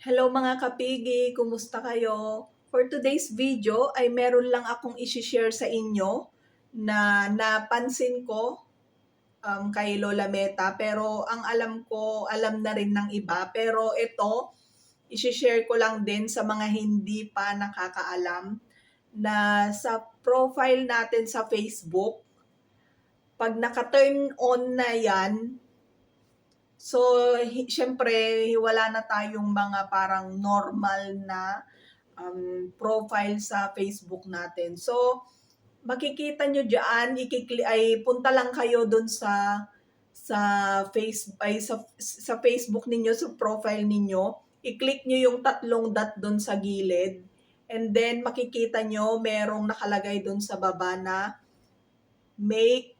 Hello mga kapigi, kumusta kayo? For today's video ay meron lang akong isi-share sa inyo na napansin ko um, kay Lola Meta pero ang alam ko, alam na rin ng iba. Pero ito, isi-share ko lang din sa mga hindi pa nakakaalam na sa profile natin sa Facebook, pag naka-turn on na yan, So, syempre, wala na tayong mga parang normal na um, profile sa Facebook natin. So, makikita nyo dyan, ikikli, ay punta lang kayo dun sa sa face ay sa, sa Facebook ninyo, sa profile ninyo. I-click nyo yung tatlong dot dun sa gilid. And then, makikita nyo, merong nakalagay dun sa baba na make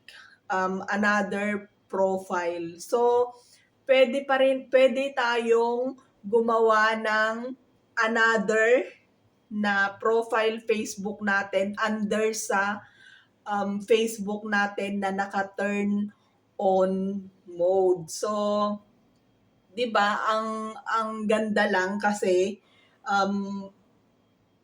um, another profile. So, pwede pa rin, pwede tayong gumawa ng another na profile Facebook natin under sa um, Facebook natin na naka-turn on mode. So, 'di ba, ang ang ganda lang kasi um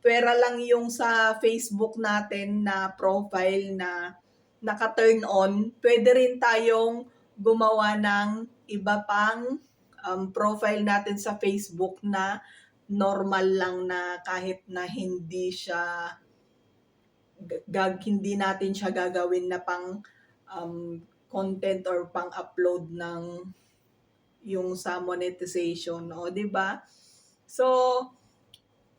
pera lang yung sa Facebook natin na profile na naka-turn on. Pwede rin tayong gumawa ng iba pang um, profile natin sa Facebook na normal lang na kahit na hindi siya gag hindi natin siya gagawin na pang um, content or pang upload ng yung sa monetization o di ba? So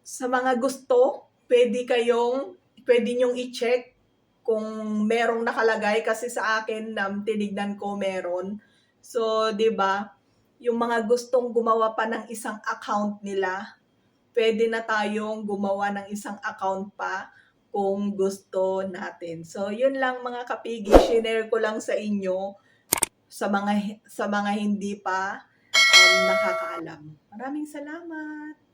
sa mga gusto pwede kayong pwede nyong i-check kung merong nakalagay kasi sa akin um, tinignan ko meron So, 'di ba? Yung mga gustong gumawa pa ng isang account nila, pwede na tayong gumawa ng isang account pa kung gusto natin. So, yun lang mga kapigi, share ko lang sa inyo sa mga sa mga hindi pa um, nakakaalam. Maraming salamat.